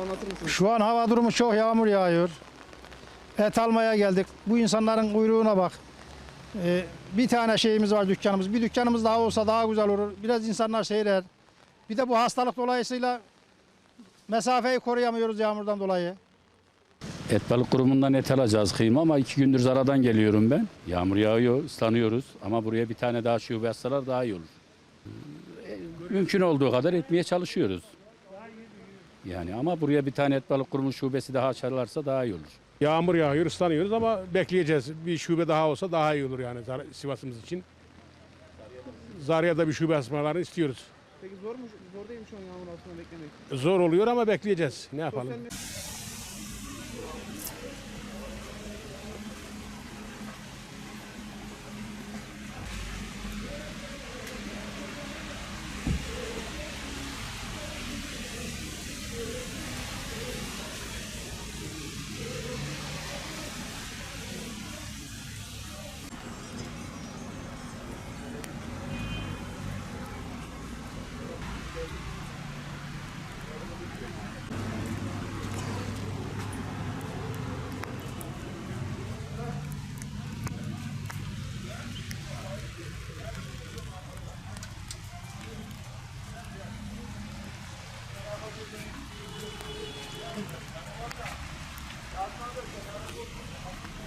anlatır mısınız? Şu an hava durumu çok yağmur yağıyor. Et almaya geldik. Bu insanların kuyruğuna bak. Ee, bir tane şeyimiz var dükkanımız. Bir dükkanımız daha olsa daha güzel olur. Biraz insanlar seyrer. Bir de bu hastalık dolayısıyla mesafeyi koruyamıyoruz yağmurdan dolayı. Et balık kurumundan et alacağız kıyma ama iki gündür zaradan geliyorum ben. Yağmur yağıyor, ıslanıyoruz ama buraya bir tane daha şube açsalar daha iyi olur. E, Mümkün olduğu kadar etmeye çalışıyoruz. Yani ama buraya bir tane et balık kurumu şubesi daha açarlarsa daha iyi olur. Yağmur yağıyor, ıslanıyoruz ama bekleyeceğiz. Bir şube daha olsa daha iyi olur yani Sivas'ımız için. Zarya'da bir şube açmalarını istiyoruz. Peki zor mu? Zor değil mi şu an yağmur altında beklemek? Zor oluyor ama bekleyeceğiz. Ne yapalım? Sosyal 何?